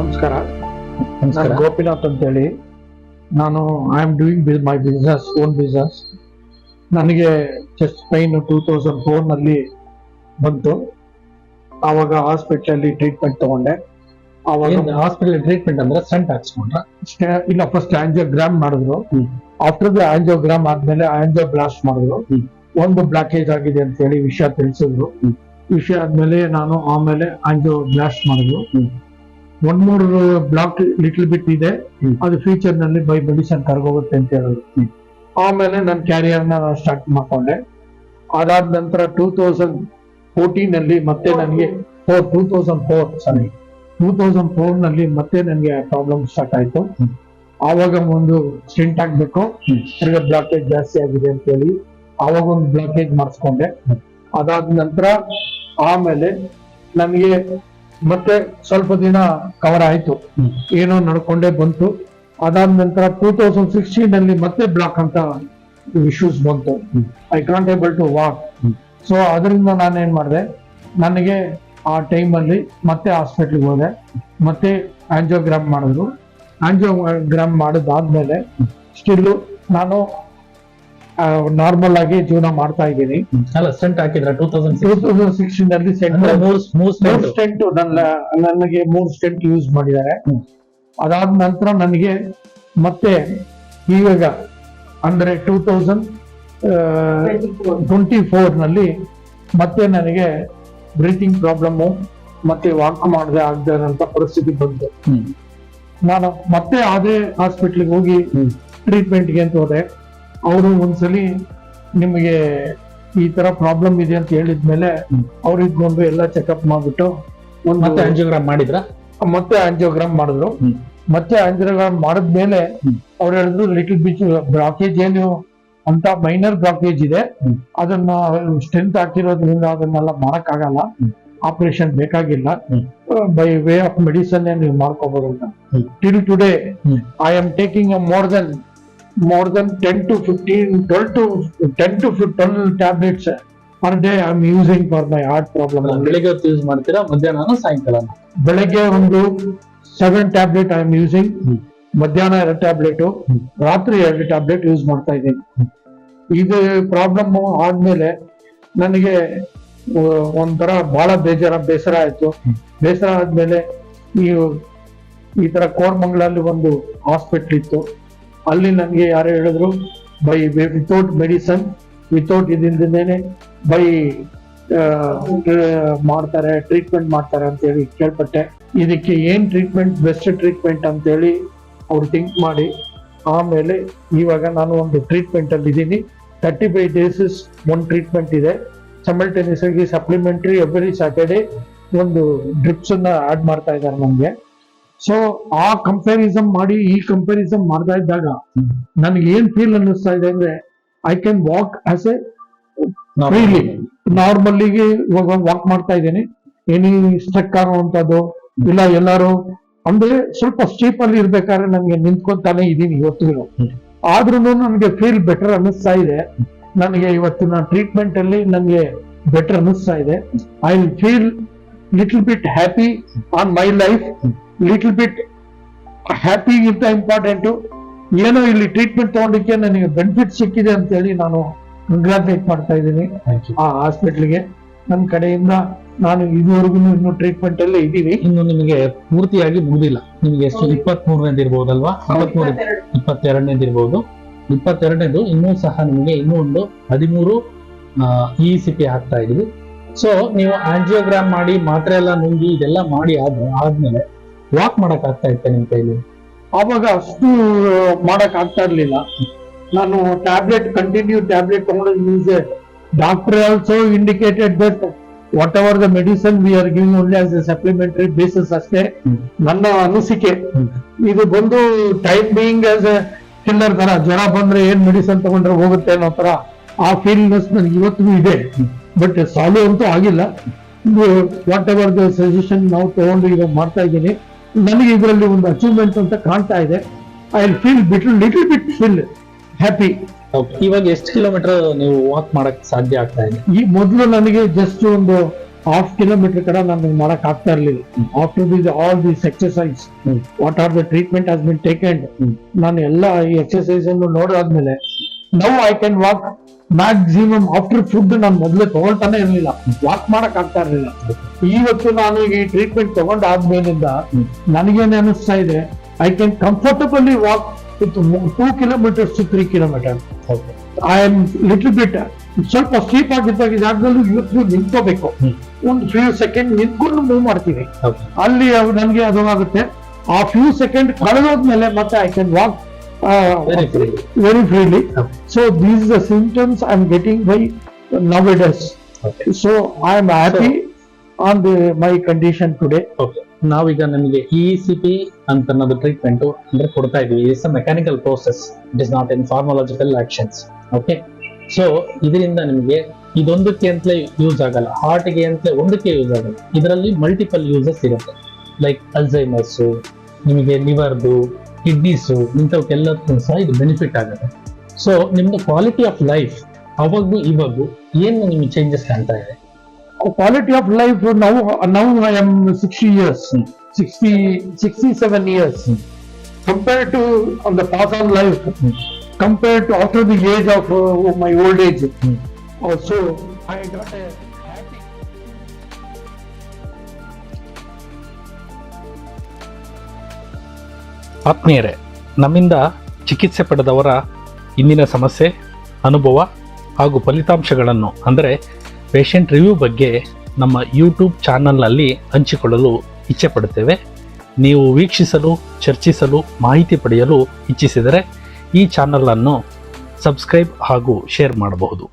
ನಮಸ್ಕಾರ. ನಾನು ಗೋಪಿನಾಥ್ ಅಂತೇಳಿ. ನಾನು I am doing my business own business ನನಗೆ ಚೆಸ್ಟ್ ಪೈನ್ ಟೂ ತೌಸಂಡ್ ಫೋರ್ನಲ್ಲಿ ಬಂತು. ಆವಾಗ ಹಾಸ್ಪಿಟ್ಲಲ್ಲಿ ಟ್ರೀಟ್ಮೆಂಟ್ ತಗೊಂಡೆ. ಆವಾಗ ಹಾಸ್ಪಿಟಲ್ ಟ್ರೀಟ್ಮೆಂಟ್ ಅಂದ್ರೆ ಸೆಂಟ್ ಹಾಕ್ಸ್ಕೊಂಡ್ರ? ಇಲ್ಲ ಫಸ್ಟ್ ಆಂಜಿಯೋಗ್ರಾಮ್ ಮಾಡಿದ್ರು. ಆಫ್ಟರ್ ದ ಆಂಜಿಯೋಗ್ರಾಮ್ ಆದ್ಮೇಲೆ ಆಂಜಿಯೋ ಬ್ಲಾಸ್ಟ್ ಮಾಡಿದ್ರು ಒಂದು ಬ್ಲಾಕೇಜ್ ಆಗಿದೆ ಅಂತ ಹೇಳಿ ವಿಷಯ ತಿಳಿಸಿದ್ರು. ವಿಷಯ ಆದ್ಮೇಲೆ ನಾನು ಆಮೇಲೆ ಆಂಜಿಯೋ ಬ್ಲಾಸ್ಟ್ ಮಾಡಿದ್ರು ಒಂದ್ ಮೂರು ಬ್ಲಾಕ್ ಲಿಟಲ್ ಬಿಟ್ ಇದೆ. ಅದು ಫ್ಯೂಚರ್ನಲ್ಲಿ ಬೈ ಮೆಡಿಸನ್ ಕರ್ಗೋಗುತ್ತೆ ಅಂತ ಹೇಳೋದು. ಆಮೇಲೆ ನನ್ನ ಕ್ಯಾರಿಯರ್ನ ಸ್ಟಾರ್ಟ್ ಮಾಡ್ಕೊಂಡೆ. ಅದಾದ ನಂತರ ಟೂ ತೌಸಂಡ್ ಫೋರ್ಟೀನ್ ಅಲ್ಲಿ ಮತ್ತೆ ನನಗೆ four two thousand four sorry two thousand ಫೋರ್ನಲ್ಲಿ ಮತ್ತೆ ನನಗೆ ಪ್ರಾಬ್ಲಮ್ ಸ್ಟಾರ್ಟ್ ಆಯ್ತು. ಆವಾಗ ಒಂದು ಸ್ಟಿಂಟ್ ಆಗ್ಬೇಕು. ತಿರ್ಗಾ ಬ್ಲಾಕೇಜ್ ಜಾಸ್ತಿ ಆಗಿದೆ ಅಂತ ಹೇಳಿ ಆವಾಗ ಒಂದು ಬ್ಲಾಕೇಜ್ ಮಾಡಿಸ್ಕೊಂಡೆ. ಅದಾದ ನಂತರ ಆಮೇಲೆ ನನಗೆ ಮತ್ತೆ ಸ್ವಲ್ಪ ದಿನ ಕವರ್ ಆಯ್ತು. ಏನೋ ನಡ್ಕೊಂಡೇ ಬಂತು. ಅದಾದ ನಂತರ ಟೂ ತೌಸಂಡ್ ಸಿಕ್ಸ್ಟೀನ್ ಅಲ್ಲಿ ಮತ್ತೆ ಬ್ಲಾಕ್ ಅಂತ ಇಶ್ಯೂಸ್ ಬಂತು. I can't able to walk. So ಅದರಿಂದ ನಾನೇನ್ ಮಾಡಿದೆ? ನನಗೆ ಆ ಟೈಮಲ್ಲಿ ಮತ್ತೆ ಹಾಸ್ಪಿಟ್ಲಿಗೆ ಹೋದೆ. ಮತ್ತೆ ಆಂಜಿಯೋಗ್ರಾಮ್ ಮಾಡಿದ್ರು. ಆಂಜಿಯೋಗ್ರಾಮ್ ಮಾಡಿದಾದ್ಮೇಲೆ ಸ್ಟಿಲ್ಲು ನಾನು ನಾರ್ಮಲ್ ಆಗಿ ಜೀವನ ಮಾಡ್ತಾ ಇದ್ದೀನಿ. ಅಲ್ಲ ಸ್ಟೆಂಟ್ ಹಾಕಿದ್ರ? Two thousand two thousand sixteen ಅಲ್ಲಿ ಮೂರ್ ಸ್ಟೆಂಟ್ ನನ್ನ ನನಗೆ ಮೂರ್ ಸ್ಟೆಂಟ್ ಯೂಸ್ ಮಾಡಿದ್ದಾರೆ. ಅದಾದ ನಂತರ ನನಗೆ ಮತ್ತೆ ಈಗ ಅಂದ್ರೆ ಟೂ ತೌಸಂಡ್ ಟ್ವೆಂಟಿ ಫೋರ್ನಲ್ಲಿ ಮತ್ತೆ ನನಗೆ ಬ್ರೀತಿಂಗ್ ಪ್ರಾಬ್ಲಮ್ ಮತ್ತೆ ವಾಕ್ ಮಾಡದೆ ಆಗದೆ ಅಂತ ಪರಿಸ್ಥಿತಿ ಬಂತು. ನಾನು ಮತ್ತೆ ಅದೇ ಹಾಸ್ಪಿಟ್ಲಿಗೆ ಹೋಗಿ ಟ್ರೀಟ್ಮೆಂಟ್ಗೆ ಅಂತ ಹೋದೆ. ಅವರು ಒಂದ್ಸಲಿ ನಿಮಗೆ ಈ ತರ ಪ್ರಾಬ್ಲಮ್ ಇದೆ ಅಂತ ಹೇಳಿದ್ಮೇಲೆ. ಅವ್ರು ಇದ್ಕೊಂಡು ಎಲ್ಲ ಚೆಕಪ್ ಮಾಡ್ಬಿಟ್ಟು ಒಂದು ಮತ್ತೆ ಆಂಜಿಯೋಗ್ರಾಮ್ ಮಾಡಿದ್ರ ಮತ್ತೆ ಆಂಜಿಯೋಗ್ರಾಮ್ ಮಾಡಿದ್ರು ಮತ್ತೆ ಆಂಜಿಯೋಗ್ರಾಮ್ ಮಾಡಿದ್ಮೇಲೆ. ಅವ್ರು ಹೇಳಿದ್ರು ಲಿಟಲ್ ಬಿಚ್ ಬ್ಲಾಕೇಜ್ ಏನು ಅಂತ ಮೈನರ್ ಬ್ಲಾಕೇಜ್ ಇದೆ. ಅದನ್ನ ಸ್ಟ್ರೆಂತ್ ಹಾಕಿರೋದ್ರಿಂದ ಅದನ್ನೆಲ್ಲ ಮಾಡಕ್ಕಾಗಲ್ಲ ಆಗಲ್ಲ ಆಪರೇಷನ್ ಬೇಕಾಗಿಲ್ಲ ಬೈ ವೇ ಆಫ್ ಮೆಡಿಸನ್ ನೀವು ಮಾಡ್ಕೋಬಹುದು ಅಂತ. Till today. I am taking more than more than ten to fifteen twelve to ten to twelve tablets per day I am using for my problem. Problem ಬೆಳಿಗ್ಗೆ ಹೊತ್ತು use ಮಾಡ್ತೀರಾ ಮಧ್ಯಾಹ್ನ ಸಾಯಂಕಾಲ ಬೆಳಗ್ಗೆ ಒಂದು seven tablet I am using. ಮಧ್ಯಾಹ್ನ ಎರಡು tablet. ರಾತ್ರಿ ಎರಡು ಟ್ಯಾಬ್ಲೆಟ್ ಯೂಸ್ ಮಾಡ್ತಾ ಇದ್ದೀನಿ ಇದು ಪ್ರಾಬ್ಲಮ್ ಆದ್ಮೇಲೆ ನನಗೆ ಒಂಥರ ಬಹಳ ಬೇಜಾರ ಬೇಸರ ಆಯ್ತು. ಬೇಸರ ಆದ್ಮೇಲೆ ನೀವು ಈ ತರ ಕೋರ್ಮಂಗ್ಲಲ್ಲಿ ಒಂದು ಹಾಸ್ಪಿಟ್ಲ್ ಇತ್ತು ಅಲ್ಲಿ ನನಗೆ ಯಾರು ಹೇಳಿದ್ರು, ಬೈ ವಿತೌಟ್ ಮೆಡಿಸನ್ ವಿತೌಟ್ ಇದಿಂದೇನೆ ಬೈ ಮಾಡ್ತಾರೆ ಟ್ರೀಟ್ಮೆಂಟ್ ಮಾಡ್ತಾರೆ ಅಂತೇಳಿ ಕೇಳ್ಪಟ್ಟೆ. ಇದಕ್ಕೆ ಏನ್ ಟ್ರೀಟ್ಮೆಂಟ್ ಬೆಸ್ಟ್ ಟ್ರೀಟ್ಮೆಂಟ್ ಅಂತೇಳಿ ಅವ್ರು ಥಿಂಕ್ ಮಾಡಿ, ಆಮೇಲೆ ಇವಾಗ ನಾನು ಒಂದು ಟ್ರೀಟ್ಮೆಂಟ್ ಅಲ್ಲಿ ಇದ್ದೀನಿ. ತರ್ಟಿ ಫೈವ್ ಡೇಸಸ್ ಒಂದು ಟ್ರೀಟ್ಮೆಂಟ್ ಇದೆ. ಸಮಲ್ಟೇನಿಯಸ್ ಆಗಿ ಸಪ್ಲಿಮೆಂಟ್ರಿ ಎವ್ರಿ ಸ್ಯಾಟರ್ಡೆ ಒಂದು ಡ್ರಿಪ್ಸ್ ಆ್ಯಡ್ ಮಾಡ್ತಾ ಇದ್ದಾರೆ ನಮ್ಗೆ ಸೊ ಆ ಕಂಪ್ಯಾರಿಸಮ್ ಮಾಡಿ ಈ ಕಂಪ್ಯಾರಿಸಮ್ ಮಾಡ್ತಾ ಇದ್ದಾಗ ನನಗೆ ಏನ್ ಫೀಲ್ ಅನ್ನಿಸ್ತಾ ಇದೆ ಅಂದ್ರೆ I can walk as a freely ನಾರ್ಮಲ್ಲಿಗೆ ಇವಾಗ ವಾಕ್ ಮಾಡ್ತಾ ಇದ್ದೀನಿ. ಏನಿ ಸ್ಟ್ರಕ್ ಆಗುವಂತದ್ದು ಇಲ್ಲ ಎಲ್ಲಾರು ಅಂದ್ರೆ ಸ್ವಲ್ಪ ಸ್ಟೀಪ್ ಅಲ್ಲಿ ಇರ್ಬೇಕಾದ್ರೆ ನನಗೆ ನಿಂತ್ಕೊಂತಾನೆ ಇದೀನಿ ಇವತ್ತಿಗೂ. ಆದ್ರೂ ನನಗೆ ಫೀಲ್ ಬೆಟರ್ ಅನ್ನಿಸ್ತಾ ಇದೆ. ನನಗೆ ಇವತ್ತಿನ ಟ್ರೀಟ್ಮೆಂಟ್ ಅಲ್ಲಿ ನನಗೆ ಬೆಟರ್ ಅನ್ನಿಸ್ತಾ ಇದೆ. I feel little bit happy on my life little bit happy ಇಂತ ಇಂಪಾರ್ಟೆಂಟ್ ಏನೋ ಇಲ್ಲಿ ಟ್ರೀಟ್ಮೆಂಟ್ ತಗೊಂಡಿಕ್ಕೆ ನನಗೆ ಬೆನಿಫಿಟ್ ಸಿಕ್ಕಿದೆ ಅಂತ ಹೇಳಿ ನಾನು ಕಂಗ್ರಾಚುಲೇಟ್ ಮಾಡ್ತಾ ಇದ್ದೀನಿ ಆ ಹಾಸ್ಪಿಟ್ಲಿಗೆ ನನ್ನ ಕಡೆಯಿಂದ ನಾನು ಇದುವರೆಗೂ ಇನ್ನು ಟ್ರೀಟ್ಮೆಂಟ್ ಅಲ್ಲೇ ಇದ್ದೀನಿ. ಇನ್ನು ನಿಮಗೆ ಪೂರ್ತಿಯಾಗಿ ಮುಗಿದಿಲ್ಲ. ನಿಮ್ಗೆ ಎಷ್ಟು? ಇಪ್ಪತ್ತ್ ಮೂರನೇದು ಇರ್ಬೋದಲ್ವಾ? ಇಪ್ಪತ್ಮೂರು ಇಪ್ಪತ್ತೆರಡನೇದು ಇರ್ಬೋದು. ಇಪ್ಪತ್ತೆರಡನೇದು ಇನ್ನೂ ಸಹ ನಿಮಗೆ ಇನ್ನೂ ಒಂದು ಹದಿಮೂರು ಇ ಸಿ ಪಿ ಹಾಕ್ತಾ ಇದೀವಿ ಸೊ ನೀವು ಆಂಜಿಯೋಗ್ರಾಮ್ ಮಾಡಿ ಮಾತ್ರೆ ಎಲ್ಲ ನುಂಗಿ ಇದೆಲ್ಲ ಮಾಡಿ ಆದ್ ಆದ್ಮೇಲೆ ವಾಕ್ ಮಾಡಕ್ ಆಗ್ತಾ ಇತ್ತೆ ನಿಮ್ ಕೈಲಿ? ಅವಾಗ ಅಷ್ಟು ಮಾಡಕ್ ಆಗ್ತಾ ಇರ್ಲಿಲ್ಲ. ನಾನು ಟ್ಯಾಬ್ಲೆಟ್ ಕಂಟಿನ್ಯೂ ಟ್ಯಾಬ್ಲೆಟ್ ತಗೊಂಡು use doctor also indicated that whatever the medicine we are giving only as a supplementary basis ಅಷ್ಟೇ ನನ್ನ ಅನಿಸಿಕೆ. ಇದು ಬಂದು time being as a killer ತರ ಜ್ವರ ಬಂದ್ರೆ ಏನ್ ಮೆಡಿಸನ್ ತಗೊಂಡ್ರೆ ಹೋಗುತ್ತೆ ಅನ್ನೋ ತರ ಆ ಫೀಲ್ನೆಸ್ ನನಗೆ ಇವತ್ತಿಗೂ ಇದೆ. ಬಟ್ ಸಾಲ್ವ್ ಅಂತೂ ಆಗಿಲ್ಲ. ವಾಟ್ ಎವರ್ ದ ಸಜೆಷನ್ ನಾವು ತಗೊಂಡು ಈಗ ಮಾಡ್ತಾ ಇದ್ದೀನಿ. ನನಗೆ ಇದರಲ್ಲಿ ಒಂದು ಅಚೀವ್ಮೆಂಟ್ ಅಂತ ಕಾಣ್ತಾ ಇದೆ I feel bit little bit feel happy. ಇವಾಗ ಎಷ್ಟು ಕಿಲೋಮೀಟರ್ ನೀವು ವಾಕ್ ಮಾಡಕ್ ಸಾಧ್ಯ ಆಗ್ತಾ ಇದೆ ಈ ಮೊದಲು ನನಗೆ ಜಸ್ಟ್ ಒಂದು ಹಾಫ್ ಕಿಲೋಮೀಟರ್ ಕಡೆ ನಾನು ಮಾಡಕ್ ಆಗ್ತಾ ಇರ್ಲಿಲ್ಲ. After this all this exercise what are the treatment has been taken. ನಾನು ಎಲ್ಲ ಈ ಎಕ್ಸರ್ಸೈಸ್ ಅನ್ನು ನೋಡಾದ್ಮೇಲೆ now I can walk maximum after food ನಾನು ಮೊದಲೇ ತಗೊಳ್ತಾನೆ ಇರಲಿಲ್ಲ. ವಾಕ್ ಮಾಡಕ್ ಆಗ್ತಾ ಇರಲಿಲ್ಲ. ಇವತ್ತು ನಾನು ಈ ಟ್ರೀಟ್ಮೆಂಟ್ ತಗೊಂಡಾದ್ಮೇಲಿಂದ ಆದ್ಮೇಲಿಂದ ನನಗೇನು ಅನಿಸ್ತಾ ಇದೆ I can comfortably walk with two kilometres to three kilometre I am little bit ಸ್ವಲ್ಪ ಸ್ಲೀಪ್ ಆಗಿದ್ದಾಗ ಜಾಗದಲ್ಲೂ ಇವತ್ತು ನಿಂತ್ಕೋಬೇಕು. ಒಂದು ಫ್ಯೂ ಸೆಕೆಂಡ್ ನಿಂತ್ಕೊಂಡು ಮೂವ್ ಮಾಡ್ತೀವಿ. ಅಲ್ಲಿ ನನಗೆ ನನ್ಗೆ ಅದು ಆಗುತ್ತೆ ಆ ಫ್ಯೂ ಸೆಕೆಂಡ್ ಕಳೆದೋದ್ಮೇಲೆ ಮತ್ತೆ I can walk very freely. Very freely. Okay. So these the the symptoms am getting by nowadays. Okay. So so I am on on my condition condition Okay. ನಾವೀಗ ನಮಗೆ ಇ ಸಿ ಪಿ ಅಂತ ಅನ್ನೋದು treatment ಅಂದ್ರೆ ಕೊಡ್ತಾ ಇದೀವಿ it's a mechanical process it is not in pharmacological actions okay so ಇದರಿಂದ ನಿಮಗೆ ಇದೊಂದಕ್ಕೆ ಅಂತಲೇ ಯೂಸ್ ಆಗಲ್ಲ ಹಾರ್ಟ್ಗೆ ಅಂತಲೇ ಒಂದಕ್ಕೆ ಯೂಸ್ ಆಗಲ್ಲ ಇದರಲ್ಲಿ ಮಲ್ಟಿಪಲ್ ಯೂಸಸ್ ಇರುತ್ತೆ ಲೈಕ್ ಅಲ್ಝೈಮರ್ಸು ನಿಮಗೆ ಲಿವರ್ದು ಕಿಡ್ನೀಸು ಇಂಥವಕ್ಕೆಲ್ಲದಕ್ಕೂ ಸಹ ಇದು ಬೆನಿಫಿಟ್ ಆಗುತ್ತೆ. ಸೊ ನಿಮ್ದು ಕ್ವಾಲಿಟಿ ಆಫ್ ಲೈಫ್ ಅವಾಗೂ ಇವಾಗೂ ಏನು ನಿಮ್ಗೆ ಚೇಂಜಸ್ ಕಾಣ್ತಾ ಇದೆ? ಕ್ವಾಲಿಟಿ ಆಫ್ ಲೈಫ್ ನಾವು now I am sixty years sixty sixty seven years compare to on the pass on life compare to after the age of my old age so I got ಆತ್ಮೀಯರೇ, ನಮ್ಮಿಂದ ಚಿಕಿತ್ಸೆ ಪಡೆದವರ ಇಂದಿನ ಸಮಸ್ಯೆ, ಅನುಭವ ಹಾಗೂ ಫಲಿತಾಂಶಗಳನ್ನು, ಅಂದರೆ ಪೇಷಂಟ್ ರಿವ್ಯೂ ಬಗ್ಗೆ ನಮ್ಮ ಯೂಟ್ಯೂಬ್ ಚಾನಲ್ನಲ್ಲಿ ಹಂಚಿಕೊಳ್ಳಲು ಇಚ್ಛೆ ಪಡುತ್ತೇವೆ ನೀವು ವೀಕ್ಷಿಸಲು, ಚರ್ಚಿಸಲು, ಮಾಹಿತಿ ಪಡೆಯಲು ಇಚ್ಛಿಸಿದರೆ ಈ ಚಾನಲನ್ನು ಸಬ್ಸ್ಕ್ರೈಬ್ ಹಾಗೂ ಶೇರ್ ಮಾಡಬಹುದು.